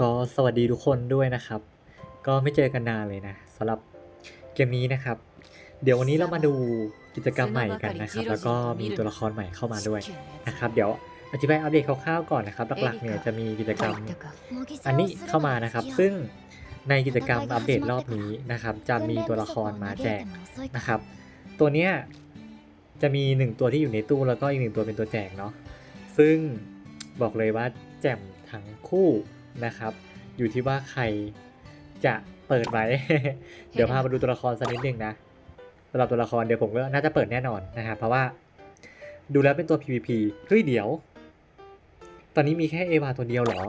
ก็สวัสดีทุกคนด้วยนะครับ ก็ไม่เจอกันนานเลยนะสำหรับเกมนี้นะครับ เดี๋ยววันนี้เรามาดูกิจกรรมใหม่กันนะครับ แล้วก็มีตัวละครใหม่เข้ามาด้วยนะครับ เดี๋ยวอธิบายอัปเดตคร่าวๆก่อนนะครับ หลักๆเนี่ยจะมีกิจกรรม อันนี้เข้ามานะครับ ซึ่งในกิจกรรมอัปเดตรอบนี้นะครับ จะมีตัวละครมาแจกนะครับ ตัวเนี้ยจะมีหนึ่งตัวที่อยู่ในตู้แล้วก็อีกหนึ่งตัวเป็นตัวแจกเนาะซึ่งบอกเลยว่าแจ่มทั้งคู่ นะครับ อยู่ที่ว่าใครจะเปิดไหม เดี๋ยวพามาดูตัวละครสักนิดนึงนะสำหรับตัวละครเดี๋ยวผมก็น่าจะเปิดแน่นอนนะครับเพราะว่าดูแล้วเป็นตัว PVP เฮ้ยเดี๋ยว ตอนนี้มีแค่เอวาตัวเดียวหรอ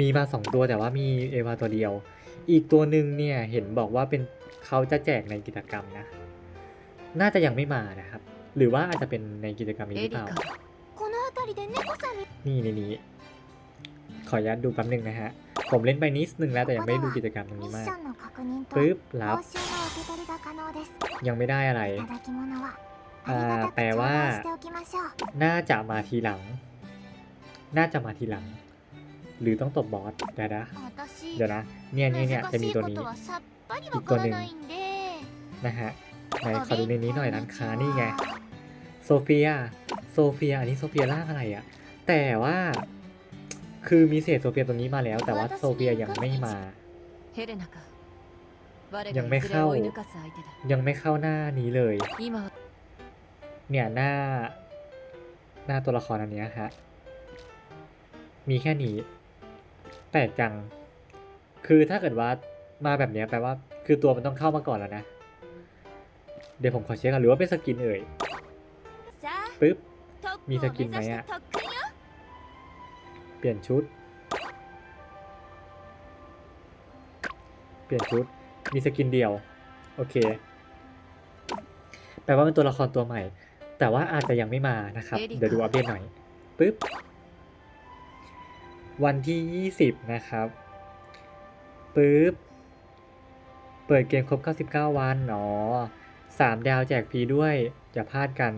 มีมาสองตัวแต่ว่ามีเอวาตัวเดียว อีกตัวหนึ่งเนี่ยเห็นบอกว่าเป็นเขาจะแจกในกิจกรรมนะ น่าจะยังไม่มานะครับ หรือว่าอาจจะเป็นในกิจกรรมนี้หรือเปล่านี่นี่นี่ ขออนุญาตดูแป๊บหนึ่งนะฮะ ผมเล่นไปนิดนึงแล้วแต่ยังไม่ได้ดูกิจกรรมตรงนี้มากปึ๊บรับ ยังไม่ได้อะไรแต่ว่า น่าจะมาทีหลัง น่าจะมาทีหลัง หรือต้องตบบอสเดี๋ยวนะเดี๋ยวนะเนี่ยเนี่ยเนี่ยจะมีตัวนี้ อีกตัวหนึ่งนะฮะไหนขอดูในนี้หน่อยร้านค้านี่ไง โซเฟีย โซเฟีย อันนี้โซเฟียร่างอะไรอะแต่ว่า คือมีเศษโซเฟียตรงนี้มาแล้ว แต่ว่าโซเฟียยังไม่มา ยังไม่เข้า ยังไม่เข้าหน้านี้เลย เนี่ยหน้า หน้าตัวละครอันนี้ฮะ มีแค่นี้ แปลกจัง คือถ้าเกิดว่ามาแบบนี้แปลว่า คือตัวมันต้องเข้ามาก่อนแล้วนะ เดี๋ยวผมขอเช็คกันหรือว่าเป็นสกินเอ่ยปึ๊บ มีสกินไหมอะ เปลี่ยนชุด เปลี่ยนชุด มีสกินเดียว โอเค แปลว่าเป็นตัวละครตัวใหม่ แต่ว่าอาจจะยังไม่มานะครับ เดี๋ยวดูอัปเดตหน่อยปึ๊บ วันที่ 20 นะครับปึ๊บ เปิดเกมครบ 99 วันเนาะสามดาวแจกฟรีด้วยอย่าพลาดกัน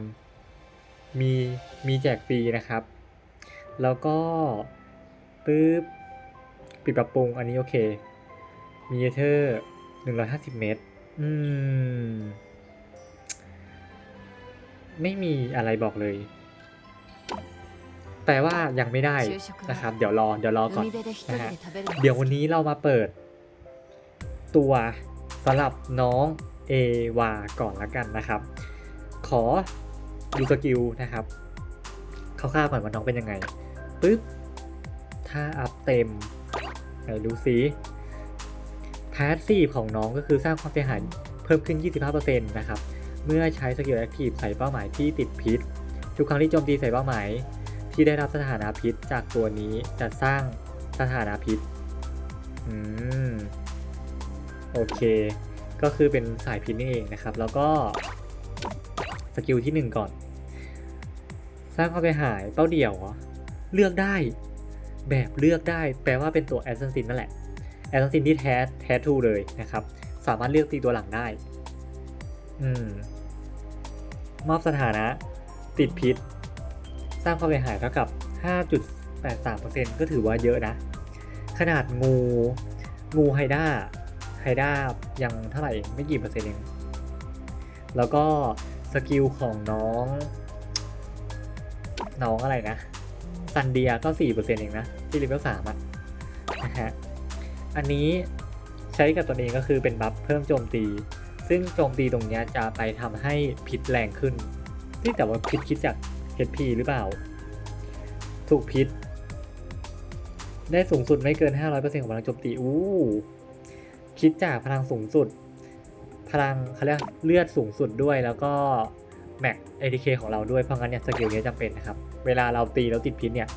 มีมีแจกฟรีนะครับ แล้วก็ ปึ๊บปิดปรับปรุงอันนี้โอเคมีเทอร์หนึ่งร้อยห้าสิบเมตร อืม ไม่มีอะไรบอกเลย แต่ว่ายังไม่ได้นะครับ เดี๋ยวรอ เดี๋ยวรอก่อนนะฮะเดี๋ยววันนี้เรามาเปิด ตัวสำหรับน้องเอวาก่อนละกันนะครับ ขอดูสกิลนะครับคร่าวๆก่อนว่าน้องเป็นยังไงปึ๊บ ถ้าอัพเต็มไหนดูซิพาสซีฟของน้องก็คือสร้างความเสียหายเพิ่มขึ้น 25%นะครับ เมื่อใช้สกิลแอคทีฟใส่เป้าหมายที่ติดพิษ ทุกครั้งที่โจมตีใส่เป้าหมาย ที่ได้รับสถานะพิษจากตัวนี้จะสร้างสถานะพิษ อืม โอเค ก็คือเป็นสายพิษนี่เองนะครับ แล้วก็สกิลที่หนึ่งก่อน สร้างความเสียหายเป้าเดี่ยวเหรอ เลือกได้ แบบเลือกได้ แปลว่าเป็นตัวแอสซันซินนั่นแหละแอสซันซินที่แท้แท้ทูเลยนะครับ สามารถเลือกตีตัวหลังได้ อืม มอบสถานะ ติดพิษ สร้างความเสียหายเท่ากับ 5.83%ก็ถือว่าเยอะนะ ขนาดงู งูไฮด้าไฮด้ายังเท่าไหร่ไม่กี่เปอร์เซ็นต์เองแล้วก็สกิลของน้อง น้องอะไรนะ ซันเดียก็ 4%เองนะ ที่เลเวล3อะนะฮะอันนี้ใช้กับตัวเองก็คือเป็นบัฟเพิ่มโจมตี ซึ่งโจมตีตรงเนี้ยจะไปทำให้พิษแรงขึ้น ที่แต่ว่าพิษคิดจาก HP หรือเปล่า ถูกพิษ ได้สูงสุดไม่เกิน 500%ของพลังโจมตี อู้ คิดจากพลังสูงสุด พลังเขาเรียกเลือดสูงสุดด้วยแล้วก็แม็ก ATK ของเราด้วย เพราะงั้นเนี่ยสกิลนี้จำเป็นนะครับ เวลาเราตีแล้วติดพิษเนี่ย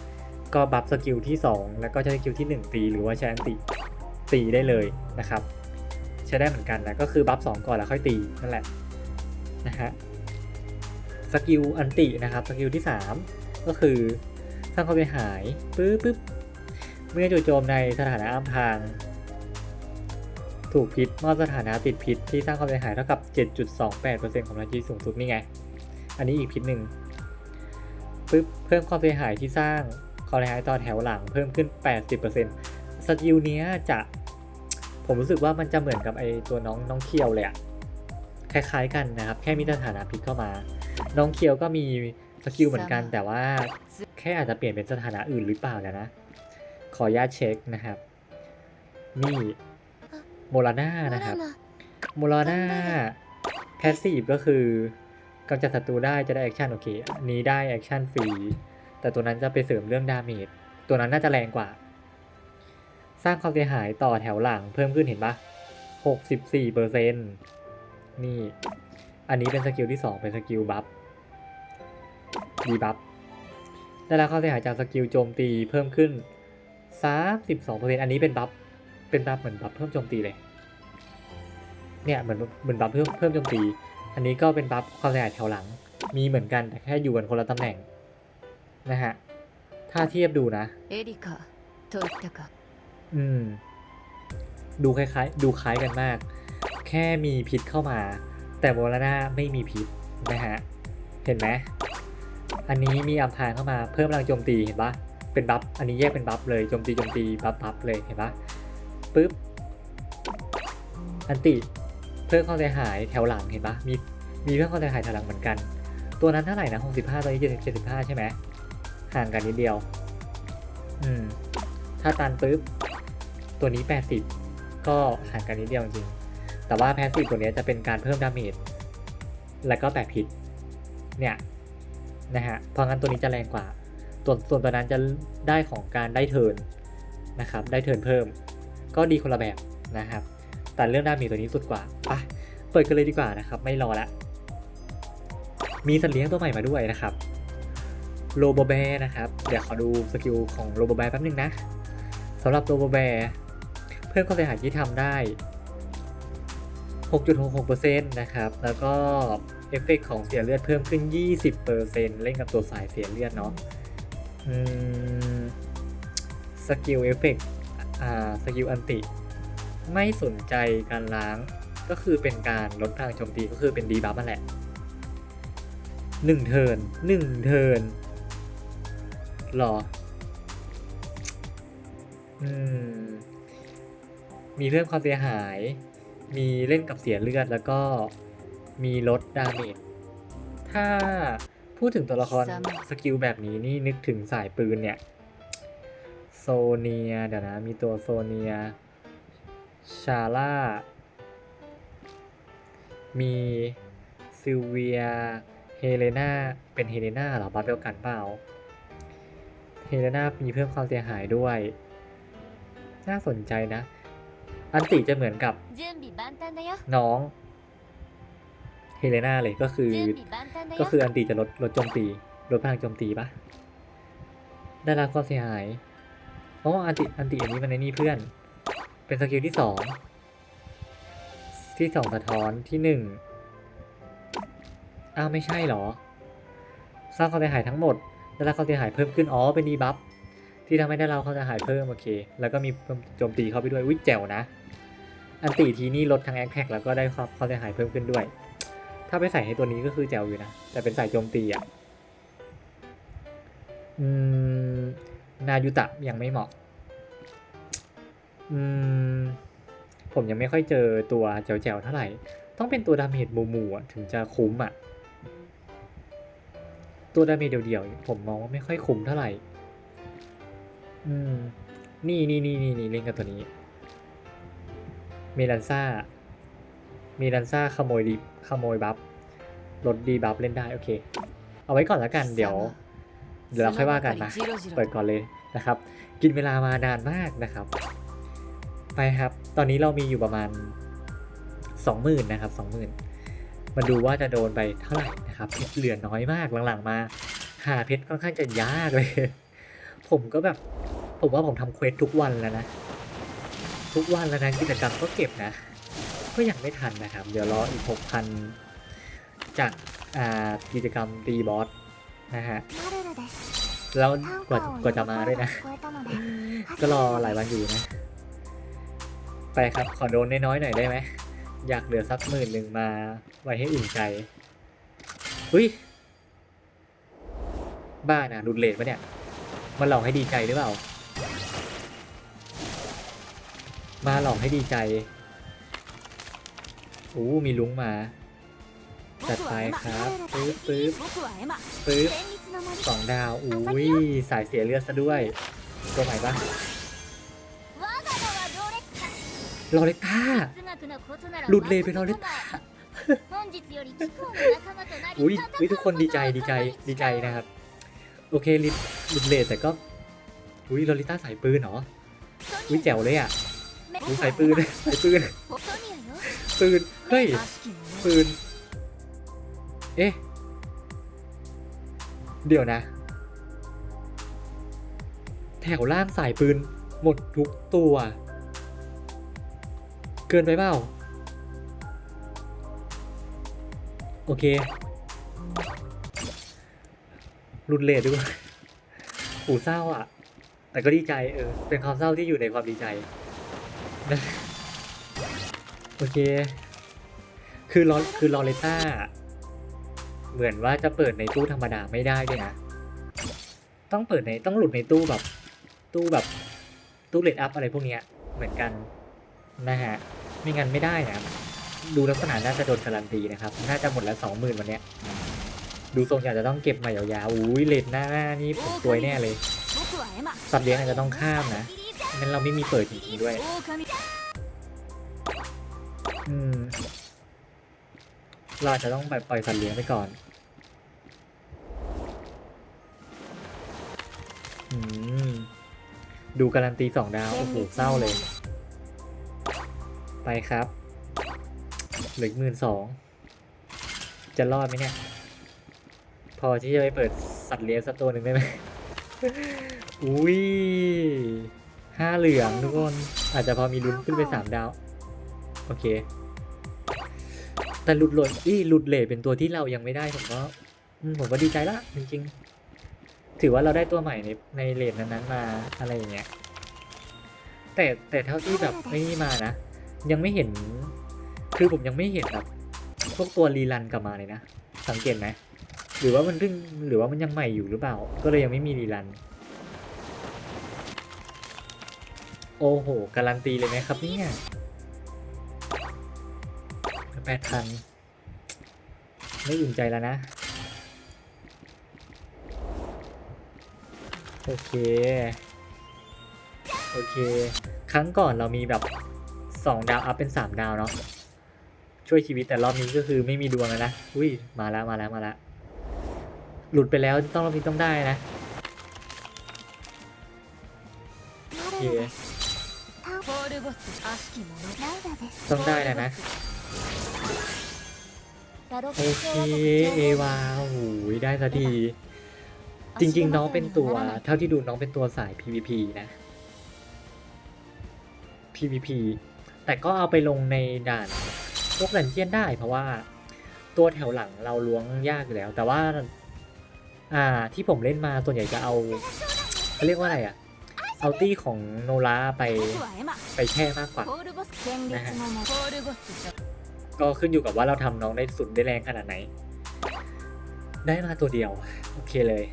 ก็บัฟสกิลที่ 2 แล้วก็ใช้สกิลที่ 1 ตี หรือว่าใช้อันติตีได้เลยนะครับ ใช้ได้เหมือนกันนะก็คือบัฟ2ก่อนแล้วค่อยตีนั่นแหละนะฮะสกิลอันตินะครับสกิลที่ 3 ก็คือสร้างความเสียหายปึ๊บปึ๊บเมื่อจู่โจมในสถานะอ้ำพราง ถูกพิษมอบสถานะติดพิษที่สร้างความเสียหายเท่ากับ 7.28%ของพลังชีวิตสูงสุดนี่ไง อันนี้อีกพิษหนึ่ง ปึ๊บเพิ่มความเสียหายที่สร้างความเสียหายต่อแถวหลังเพิ่มขึ้น 80%สกิลเนี้ยจะผมรู้สึกว่ามันจะเหมือนกับไอตัวน้องน้องเคียวเลยอะคล้ายๆกันนะครับ แค่มีสถานะพิษเข้ามา น้องเคียวก็มีสกิลเหมือนกัน แต่ว่าแค่อาจจะเปลี่ยนเป็นสถานะอื่นหรือเปล่านะนะ ขอญาตเช็คนะครับ นี่โมลาน่านะครับโมลาน่าแพสซีฟก็คือ กำจัดศัตรูได้จะได้แอคชั่นโอเคอันนี้ได้แอคชั่นฟรีแต่ตัวนั้นจะไปเสริมเรื่องดาเมจตัวนั้นน่าจะแรงกว่า สร้างความเสียหายต่อแถวหลังเพิ่มขึ้นเห็นปะ64เปอร์เซ็นนี่ อันนี้เป็นสกิลที่ 2 เป็นสกิลบัฟดีบัฟได้รับความเสียหายจากสกิลโจมตีเพิ่มขึ้น 32%อันนี้เป็นบัฟเป็นบัฟเหมือนบัฟเพิ่มโจมตีเลยเนี่ยเหมือนเหมือนบัฟเพิ่มเพิ่มโจมตี อันนี้ก็เป็นบัฟความสะอาดแถวหลัง มีเหมือนกันแต่แค่อยู่กันคนละตำแหน่งนะฮะ ถ้าเทียบดูนะ เอริกาโทสตะกะอืม ดูคล้ายๆ ดูคล้ายกันมาก แค่มีพิษเข้ามา แต่โมลนาไม่มีพิษนะฮะ เห็นไหม อันนี้มีอัมพางเข้ามาเพิ่มพลังโจมตีเห็นปะเป็นบัฟ อันนี้แยกเป็นบัฟเลย โจมตีโจมตีบัฟบัฟเลยเห็นปะปึ๊บ อันติ เพิ่มความเสียหายแถวหลังเห็นปะมีมีเพิ่มความเสียหายแถวหลังเหมือนกัน ตัวนั้นเท่าไหร่นะ65ตัวนี้75ใช่ไหมห่างกันนิดเดียว อืม ถ้าตันปุ๊บ ตัวนี้80ก็ห่างกันนิดเดียวจริงแต่ว่าแพสซีฟตัวนี้จะเป็นการเพิ่มดาเมจแล้วก็แปะผิด เนี่ยนะฮะเพราะงั้นตัวนี้จะแรงกว่า ส่วนส่วนตัวนั้นจะได้ของการได้เทิร์นนะครับ ได้เทิร์นเพิ่ม ก็ดีคนละแบบนะครับ แต่เรื่องดาเมจตัวนี้สุดกว่าไปเปิดกันเลยดีกว่านะครับไม่รอละมีสัตว์เลี้ยงตัวใหม่มาด้วยนะครับโลโบแบนะครับ เดี๋ยวขอดูสกิลของโลโบแบแป๊บนึงนะสำหรับโลโบแบเพิ่มความเสียหายที่ทำได้ 6.66%นะครับ แล้วก็เอฟเฟกต์ของเสียเลือดเพิ่มขึ้น 20%เล่นกับตัวสายเสียเลือดเนาะสกิลเอฟเฟกต์สกิลอันติ ไม่สนใจการล้างก็คือเป็นการลดพลังโจมตีก็คือเป็นดีบัฟนั่นแหละหนึ่งเทิร์นหนึ่งเทิร์นหรอ อืม มีเรื่องความเสียหาย มีเล่นกับเสียเลือดแล้วก็มีลดดาเมจ ถ้าพูดถึงตัวละครสกิลแบบนี้นี่นึกถึงสายปืนเนี่ย โซเนียเดี๋ยวนะ มีตัวโซเนีย ชาร่า มีซิลเวีย เฮเลนาเป็นเฮเลนาหรอบาเดีกันเปล่า เฮเลนามีเพิ่มความเสียหายด้วย น่าสนใจนะ อันติจะเหมือนกับน้อง เฮเลนาเลยก็คือ ก็คืออันติจะลดลดโจมตี ลดพลังโจมตีปะได้รับความเสียหายอ๋ออันติอันติอันนี้มันในนี่เพื่อน เป็นสกิลที่สองที่สองสะท้อนที่หนึ่งอ้าวไม่ใช่เหรอ สร้างความเสียหายทั้งหมดได้รับความเสียหายเพิ่มขึ้นอ๋อเป็นดีบัฟที่ทำให้ได้รับความเสียหายเพิ่มโอเค แล้วก็มีเพิ่มโจมตีเข้าไปด้วยวิแจ๋วนะ อันติทีนี่ลดทั้งแอคแท็กแล้วก็ได้ความความเสียหายเพิ่มขึ้นด้วย ถ้าไปใส่ให้ตัวนี้ก็คือแจ๋วอยู่นะ แต่เป็นใสายโจมตีอะอืมนายุตะยังไม่เหมาะ อืม ผมยังไม่ค่อยเจอตัวแจวๆเท่าไหร่ ต้องเป็นตัวดาเมจหมู่ๆถึงจะคุ้มอะ ตัวดาเมจเดียวๆ ผมมองว่าไม่ค่อยคุ้มเท่าไหร่ อืม นี่นี่นี่นี่นี่เล่นกับตัวนี้ เมลันซ่ามีลันซ่าขโมยดีขโมยบัฟลดดีบัฟเล่นได้ โอเค เอาไว้ก่อนแล้วกันเดี๋ยว เดี๋ยวเราค่อยว่ากันนะ เปิดก่อนเลยนะครับ กินเวลามานานมากนะครับ ไปครับ ตอนนี้เรามีอยู่ประมาณ 20,000นะครับ20,000มาดูว่าจะโดนไปเท่าไหร่นะครับเพชรเหลือน้อยมากหลังๆมา หาเพชรค่อนข้างจะยากเลย ผมก็แบบ ผมว่าผมทำเควสทุกวันแล้วนะ ทุกวันแล้วนะกิจกรรมก็เก็บนะ ก็ยังไม่ทันนะครับ เดี๋ยวรออีก 6,000 จากกิจกรรมตีบอสนะฮะแล้วกว่ากว่าจะมาด้วยนะ ก็รอหลายวันอยู่นะ ไปครับ ขอโดนน้อยๆหน่อยได้ไหม อยากเหลือสักหมื่นหนึ่งมาไว้ให้อุ่นใจอุ้ย บ้านะดุนเลดปะเนี่ยมาหลอกให้ดีใจหรือเปล่า มาหลอกให้ดีใจโอ้มีลุงมา จัดไปครับปึ๊บปึ๊บปึ๊บสองดาวอุ้ยสายเสียเลือดซะด้วย ตัวไหนบ้ะ ลอเรต้าหลุดเลไปลอเรต้าอุ้ยอุ๊ยทุกคนดีใจดีใจดีใจนะครับ โอเคลิหลุดเลแต่ก็อุ้ยลอริต้าใส่ปืนเหรออุ้ยแจ๋วเลยอะอุ้ยส่ปืนใส่ปืนปืนเฮ้ยปืนเอ๊ะเดี๋ยวนะ แถวล่างสายปืนหมดทุกตัว เกินไปเปล่า โอเค รุนเลดด้วยหูเศร้าอะ แต่ก็ดีใจเออ เป็นความเศร้าที่อยู่ในความดีใจ โอเค คือลอคือลอเรต้า เหมือนว่าจะเปิดในตู้ธรรมดาไม่ได้ด้วยนะ ต้องเปิดในต้องหลุดในตู้แบบ ตู้แบบ ตู้เลดอัพอะไรพวกเนี้ยเหมือนกันนะฮะ ไม่งั้นไม่ได้นะดูลักษณะน่าจะโดนการันตีนะครับ น่าจะหมดแล้วสองหมื่นวันนี้ดูทรงอยากจะต้องเก็บมายาวๆ อุ้ยเลดหน้านี่ผมตัวยแน่เลย สัตว์เลี้ยงอาจจะต้องข้ามนะงั้นเราไม่มีเปิดจริงๆด้วย อืม เราจะต้องไปล่อยสัตว์เลี้ยงไปก่อนดูการันตีสองดาว โอ้โหเศร้าเลย ไปครับเหลือหมื่นสองจะรอดไหมเนี่ย พอที่จะไปเปิดสัตว์เลี้ยงสักตัวหนึ่งได้ไหมอุ้ยห้าเหลืองทุกคน อาจจะพอมีลุ้นขึ้นไปสามดาว โอเค แต่หลุดโหลดอี้หลุดเลทเป็นตัวที่เรายังไม่ได้ ผมก็อืมผมก็ดีใจละจริงๆ ถือว่าเราได้ตัวใหม่ในในเลทนั้นๆมาอะไรอย่างเงี้ยแต่แต่เท่าที่แบบไม่นี่มานะ ยังไม่เห็น คือผมยังไม่เห็นแบบพวกตัวรีรันกลับมาเลยนะ สังเกตไหมหรือว่ามันเพิ่งหรือว่ามันยังใหม่อยู่หรือเปล่า ก็เลยยังไม่มีรีรัน โอ้โห การันตีเลยไหมครับเนี่ยแปดพันไม่อุ่นใจแล้วนะ โอเค โอเค ครั้งก่อนเรามีแบบ สองดาวอัพเป็นสามดาวเนาะช่วยชีวิตแต่รอบนี้ก็คือไม่มีดวงแล้วนะอุ้ยมาแล้วมาแล้วมาแล้วหลุดไปแล้วต้องรอบนี้ต้องได้นะต้องได้แล้วนะโอเคเอวาหูยได้สักที จริง ๆ น้องเป็นตัว เท่าที่ดูน้องเป็นตัวสาย PVP นะ PVP แต่ก็เอาไปลงในด่านพวกดันเจียนได้ เพราะว่าตัวแถวหลังเราล้วงยากอยู่แล้ว แต่ว่าอ่าที่ผมเล่นมาส่วนใหญ่จะเอาเขาเรียกว่าอะไรอะเอาตี้ของโนราไปไปแช่มากกว่านะฮะก็ขึ้นอยู่กับว่าเราทำน้องได้สุดได้แรงขนาดไหน ได้มาตัวเดียว โอเคเลย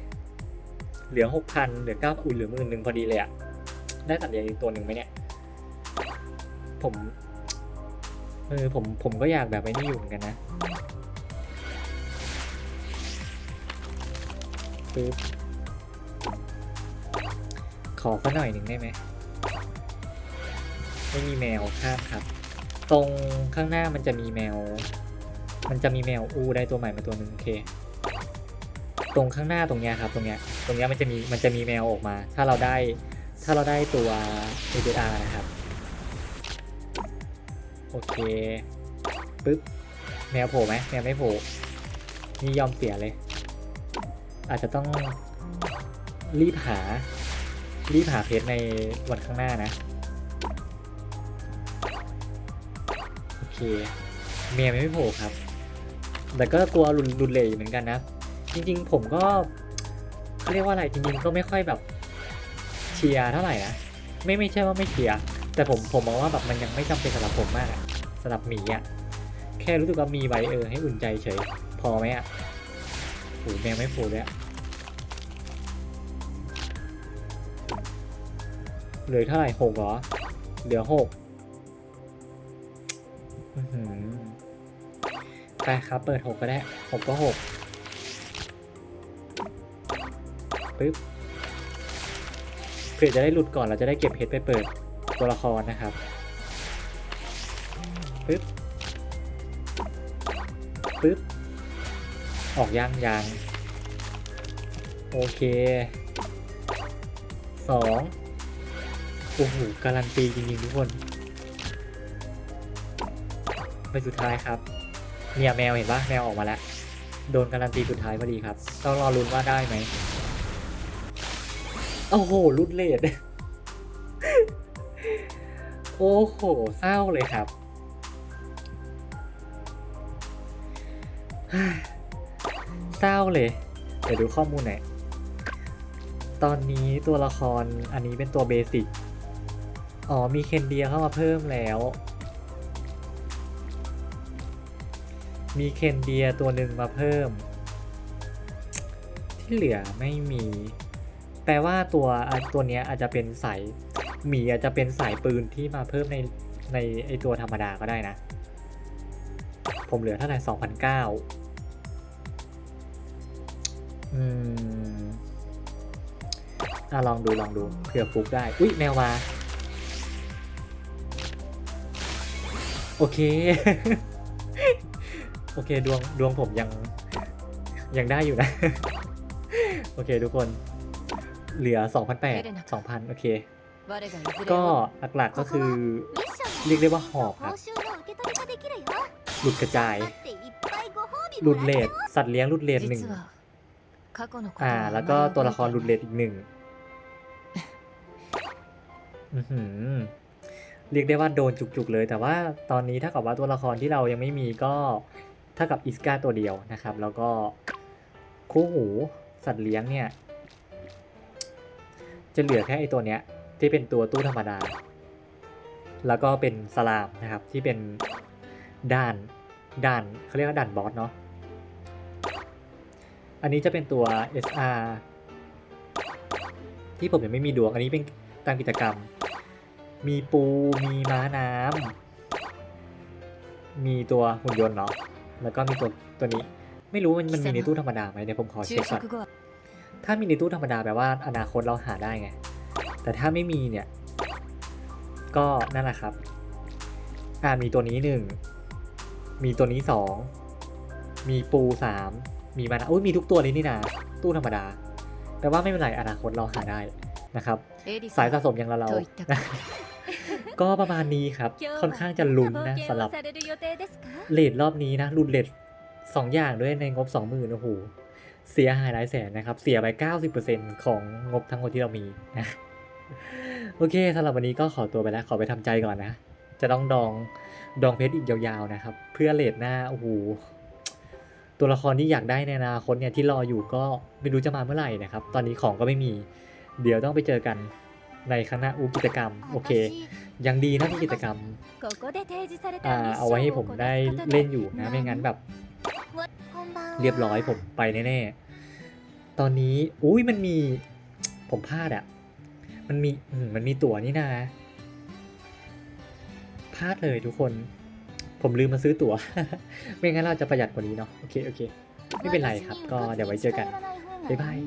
เหลือหกพันเหลือเก้าอุ่นเหลือหมื่นหนึ่งพอดีเลยอะได้ตัดว์เลี้ยงอีกตัวหนึ่งไหมเนี่ย ผมเออผมผมก็อยากแบบไอ้นี่อยู่เหมือนกันนะปึ๊บขอสักหน่อยหนึ่งได้ไหมไม่มีแมวข้ามครับ ตรงข้างหน้ามันจะมีแมว มันจะมีแมวอูได้ตัวใหม่มาตัวหนึ่งโอเค ตรงข้างหน้าตรงเนี้ยครับ ตรงเนี้ยตรงเนี้ยมันจะมีมันจะมีแมวออกมา ถ้าเราได้ถ้าเราได้ตัว a d r นะครับ โอเคปึ๊บแมวโผล่ไหมแมวไม่โผล่นี่ยอมเสียเลย อาจจะต้องรีบหา รีบหาเพจในวันข้างหน้านะ โอเคเมียไม่โผล่ครับ แต่ก็กลัวรุนรุนเลยเหมือนกันนะ จริงๆ ผมก็เขาเรียกว่าอะไรจริงๆ ก็ไม่ค่อยแบบเชียร์เท่าไหร่นะ ไม่ไม่ใช่ว่าไม่เชียร์ แต่ผมผมมองว่าแบบมันยังไม่จำเป็นสำหรับผมมากอะสำหรับหมีอะแค่รู้สึกว่ามีไว้เออให้อุ่นใจเฉย พอไหมอะโหแมวไม่โผล่เลยอะเหลือเท่าไหร่หกเหรอ เหลือหกอื้อหือไปครับ เปิดหกก็ได้หกก็หกปึ๊บเผื่อจะได้หลุดก่อนเราจะได้เก็บเพชรไปเปิด ตัวละครนะครับปึ๊บปึ๊บออกยังยังโอเคสองโอ้โหการันตีจริงๆทุกคนไปสุดท้ายครับเนี่ยแมวเห็นปะแมวออกมาแล้ว โดนการันตีสุดท้ายพอดีครับ ต้องรอลุ้นว่าได้ไหมโอ้โหรุดเลด อ้โห เศร้าเลยครับ เศร้าเลย เดี๋ยวดูข้อมูลหน่อย ตอนนี้ตัวละครอันนี้เป็นตัวเบสิก อ๋อ มีเคนเดียเข้ามาเพิ่มแล้ว มีเคนเดียตัวหนึ่งมาเพิ่ม ที่เหลือไม่มี แปลว่าตัวตัวเนี้ยอาจจะเป็นสาย หมีอาจจะเป็นสายปืนที่มาเพิ่มในในไอตัวธรรมดาก็ได้นะ ผมเหลือเท่าไหร่สองพันเก้าอืมอะลองดูลองดูเผื่อฟุกได้ อุ้ยแมวมา โอเค โอเคดวงดวงผมยังยังได้อยู่นะ โอเคทุกคนเหลือ 2,800 2,000 โอเค ก็หลักๆก็คือเรียกได้ว่าหอบครับหลุดกระจายหลุดเลดสัตว์เลี้ยงหลุดเลดหนึ่งอ่า แล้วก็ตัวละครหลุดเลดอีกหนึ่งเรียกได้ว่าโดนจุกๆเลย แต่ว่าตอนนี้ถ้ากับว่าตัวละครที่เรายังไม่มีก็เท่ากับอิสกาตัวเดียวนะครับ แล้วก็คู่หูสัตว์เลี้ยงเนี่ย จะเหลือแค่ไอตัวเนี้ย ที่เป็นตัวตู้ธรรมดา แล้วก็เป็นสลามนะครับที่เป็นด่านด่านเขาเรียกว่าด่านบอสเนาะอันนี้จะเป็นตัว SR ที่ผมยังไม่มีดวง อันนี้เป็นตามกิจกรรม มีปู มีม้าน้ำ มีตัวหุ่นยนต์เนาะ แล้วก็มีตัวตัวนี้ ไม่รู้มันมันมีในตู้ธรรมดาไหมเดี๋ยวผมขอเช็คก่อน ถ้ามีในตู้ธรรมดาแปลว่าอนาคตเราหาได้ไง แต่ถ้าไม่มีเนี่ย ก็นั่นแหละครับ อ่ามีตัวนี้หนึ่ง มีตัวนี้สอง มีปูสาม มีมานะอุ้ยมีทุกตัวเลยนี่นาตู้ธรรมดา แต่ว่าไม่เป็นไรอนาคตเราหาได้นะครับ สายสะสมอย่างเราก็ประมาณนี้ครับ ค่อนข้างจะลุ้นนะสำหรับเลดรอบนี้นะลุ้นเลดสองอย่างด้วยในงบสองหมื่นโอ้โหเสียหายหลายแสนนะครับ เสียไปเก้าสิบเปอร์เ90%ของงบทั้งหมดที่เรามีนะ โอเคสำหรับวันนี้ก็ขอตัวไปแล้ว ขอไปทำใจก่อนนะ จะต้องดองดองเพชรอีกยาวๆนะครับ เพื่อเลดหน้าโอ้โหตัวละครที่อยากได้ในอนาคตเนี่ยที่รออยู่ก็ไม่รู้จะมาเมื่อไหร่นะครับ ตอนนี้ของก็ไม่มี เดี๋ยวต้องไปเจอกันในคณะอุกิจกรรม โอเค ยังดีนะที่กิจกรรมเอาไว้ให้ผมได้เล่นอยู่นะไม่งั้นแบบ เรียบร้อยผมไปแน่ๆตอนนี้อุ้ยมันมีผมพลาดอะ มันมีมมันมีตั๋วนี่นะพลาดเลยทุกคน ผมลืมมาซื้อตั๋ว ไม่งั้นเราจะประหยัดกว่านี้เนาะ โอเค โอเค ไม่เป็นไรครับ ก็เดี๋ยวไว้เจอกัน บ๊ายบาย